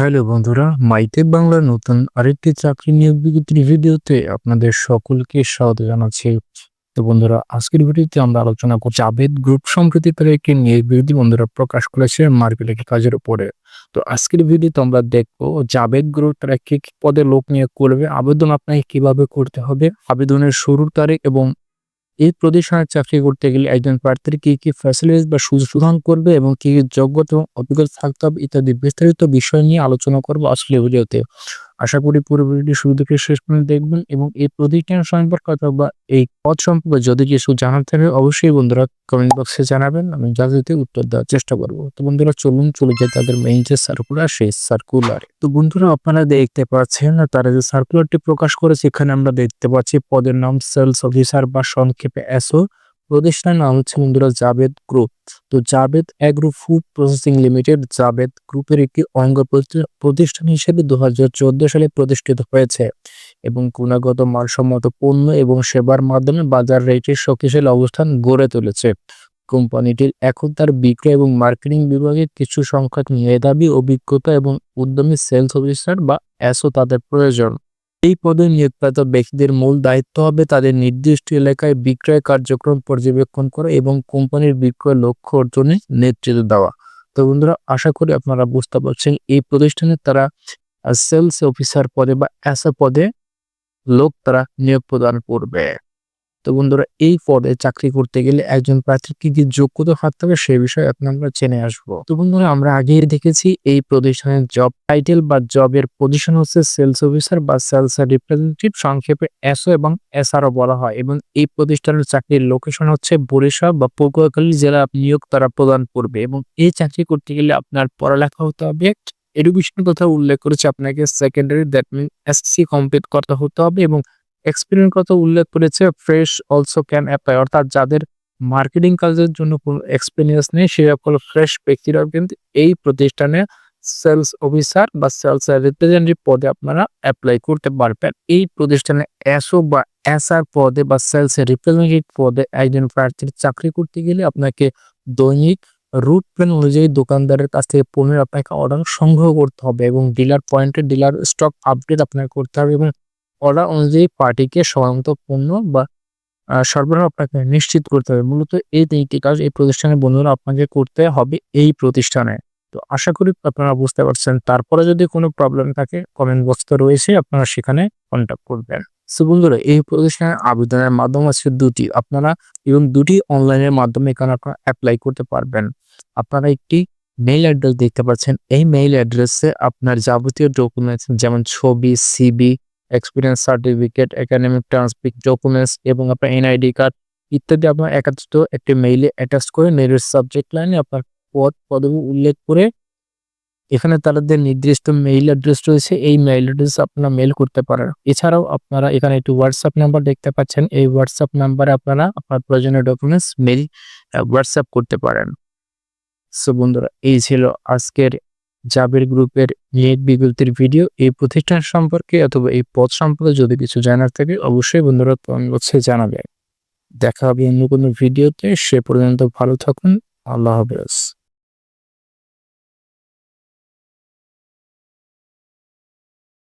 Hello বন্ধুরা, MyTech বাংলার নতুন আরেকটি চাকরি নিয়োগ বিজ্ঞপ্তির ভিডিওতে আপনাদের সকলকে স্বাগত জানাচ্ছি। তো বন্ধুরা, আজকের ভিডিওতে আমরা আলোচনা করছি জাভেদ গ্রুপ সম্প্রতি তার একটি নিয়োগ বিজ্ঞপ্তি বন্ধুরা প্রকাশ করেছে মার্কেটিং কাজের উপরে। তো আজকের ভিডিওতে আমরা দেখব জাভেদ গ্রুপ তারা কি পদে লোক নিয়োগ করবে, আবেদন আপনাকে কীভাবে করতে হবে, আবেদনের শুরুর তারিখ এবং এই প্রতিষ্ঠানে চাকরি করতে গেলে একজন প্রার্থীর কি কি ফ্যাসিলিটিস বা সুযোগ করবে এবং কি কি যোগ্যতা এবং অভিজ্ঞতা থাকতে হবে ইত্যাদি বিস্তারিত বিষয় নিয়ে আলোচনা করব আসলে ভিডিওতে। আশা করি পুরো ভিডিওটি শুরু থেকে শেষ পর্যন্ত দেখবেন এবং এই প্রতিষ্ঠান সম্পর্কে অথবা এই পদ সম্পর্কে যদি কিছু জানার থাকে অবশ্যই বন্ধুরা কমেন্ট বক্সে জানাবেন। আমি যাতে উত্তর দেওয়ার চেষ্টা করব। তো বন্ধুরা, চলুন, চলে যায় তাদের মেইন যে সার্কুলার সেই সার্কুলার তো বন্ধুরা, আপনারা দেখতে পাচ্ছেন না তারা যে সার্কুলারটি প্রকাশ করেছে, এখানে আমরা দেখতে পাচ্ছি, পদের নাম সেলস অফিসার বা সংক্ষেপে এসও প্রতিষ্ঠানের নাম হচ্ছে বন্ধুরা জাবেদ গ্রুপ। তো Javed agro food processing limited, Javed গ্রুপের একটি অঙ্গ প্রতিষ্ঠান হিসেবে দুহাজার চোদ্দ সালে প্রতিষ্ঠিত হয়েছে এবং গুণাগত মানসম্মত পণ্য এবং সেবার মাধ্যমে বাজার রেটের শক্তিশালী অবস্থান গড়ে তুলেছে। কোম্পানিটির এখন তার বিক্রয় এবং মার্কেটিং বিভাগে কিছু সংখ্যক মেধাবী, অভিজ্ঞতা এবং উদ্যমী সেলস অফিসার বা এসও তাদের প্রয়োজন। এই পদে নিয়োগপ্রাপ্ত ব্যক্তিদের মূল দায়িত্ব হবে তাদের নির্দিষ্ট এলাকায় বিক্রয় কার্যক্রম পর্যবেক্ষণ করা এবং কোম্পানির বিক্রয় লক্ষ্য অর্জনে নেতৃত্ব দেওয়া। তো বন্ধুরা, আশা করি আপনারা বুঝতে পারছেন, এই প্রতিষ্ঠানে তারা সেলস অফিসার পদে বা অ্যাসা পদে লোক তারা নিয়োগ প্রদান করবে। তো বন্ধুরা, এই পদে চাকরি করতে গেলে একজন প্রার্থীর কি কি যোগ্যতা থাকতে হবে সে বিষয়ে এখন আমরা জেনে আসব। তো বন্ধুরা, আমরা আগেই দেখেছি এই প্রতিষ্ঠানের জব টাইটেল বা জবের পজিশন হচ্ছে সেলস অফিসার বা সেলস রিপ্রেজেন্টেটিভ সংক্ষেপে এসও এবং এসআরও বলা হয় এবং এই প্রতিষ্ঠানের চাকরির লোকেশন হচ্ছে বরিশাল বা পটুয়াখালী জেলা নিয়োগ তারা প্রদান করবে এবং এই চাকরি করতে গেলে আপনার পড়ালেখা হতে হবে এডুকেশন কথা উল্লেখ করেছে, আপনাকে secondary that mean SC complete করতে হতে হবে এবং এক্সপিরিয়েন্স কথা উল্লেখ করেছে ফ্রেশ অলসো ক্যান অ্যাপ্লাই অর্থাৎ যাদের মার্কেটিং কাজের জন্য কোনো এক্সপিরিয়েন্স নেই, সে সকল ফ্রেশ ব্যক্তিরাও কিন্তু এই প্রতিষ্ঠানে সেলস অফিসার বা সেলস রিপ্রেজেন্টেটিভ পদে আপনারা অ্যাপ্লাই করতে পারবেন। এই প্রতিষ্ঠানে এসও বা এসআর পদে বা সেলস রিপ্রেজেন্টেটিভ পদে একজন প্রার্থীর চাকরি করতে গেলে আপনাকে দৈনিক রুট প্ল্যান অনুযায়ী দোকানদারের কাছ থেকে পণ্যের আপনাকে অর্ডার সংগ্রহ করতে হবে এবং ডিলার পয়েন্টে ডিলার স্টক আপডেট আপনাকে করতে হবে এবং অর্ডার অনুযায়ী পার্টিকে সময়মত পণ্য বা সরবরাহ আপনাকে নিশ্চিত করতে হবে। মূলত এই তিনটি কাজ এই প্রতিষ্ঠানের বন্ধুরা আপনাকে করতে হবে এই প্রতিষ্ঠানে। তো আশা করি আপনারা বুঝতে পারছেন। তারপরে যদি কোনো প্রবলেম থাকে কমেন্ট বক্স তো রয়েছে, আপনারা সেখানে কন্ট্যাক্ট করবেন। সো বন্ধুরা, এই প্রতিষ্ঠানের আবেদনের মাধ্যম আছে দুটি। আপনারা এবং দুটি অনলাইনের মাধ্যমে এখানে আপনারা অ্যাপ্লাই করতে পারবেন। আপনারা একটি মেইল অ্যাড্রেস দেখতে পাচ্ছেন। এই মেইল অ্যাড্রেসে আপনার যাবতীয় ডকুমেন্টস যেমন ছবি CV experience certificate academic transcript documents এবং আপনার এনআইডি কার্ড ইত্যাদি আপনার একাত্রিত একটি মেইলে অ্যাটাচ করে নেটের সাবজেক্ট লাইনে আপনার পদ, পদবি উল্লেখ করে এখানে তাদের নির্দিষ্ট মেইল অ্যাড্রেস রয়েছে। এই মেইল অ্যাড্রেস আপনারা মেইল করতে পারেন। এছাড়াও আপনারা এখানে একটি হোয়াটসঅ্যাপ নাম্বার দেখতে পাচ্ছেন। এই হোয়াটসঅ্যাপ নাম্বারে আপনারা আপনার প্রয়োজনীয় ডকুমেন্টস মেইল হোয়াটসঅ্যাপ করতে পারেন। সো বন্ধুরা, এই ছিল আজকের জাবের গ্রুপের নিয়োগ বিজ্ঞপ্তির ভিডিও, এই প্রতিষ্ঠান সম্পর্কে অথবা এই পদ সম্পর্কে যদি কিছু জানার থাকে, অবশ্যই বন্ধুরা কমেন্ট বক্সে জানাবে। দেখা হবে অন্য কোনো ভিডিওতে, সে পর্যন্ত ভালো থাকুন। আল্লাহ হাফেজ।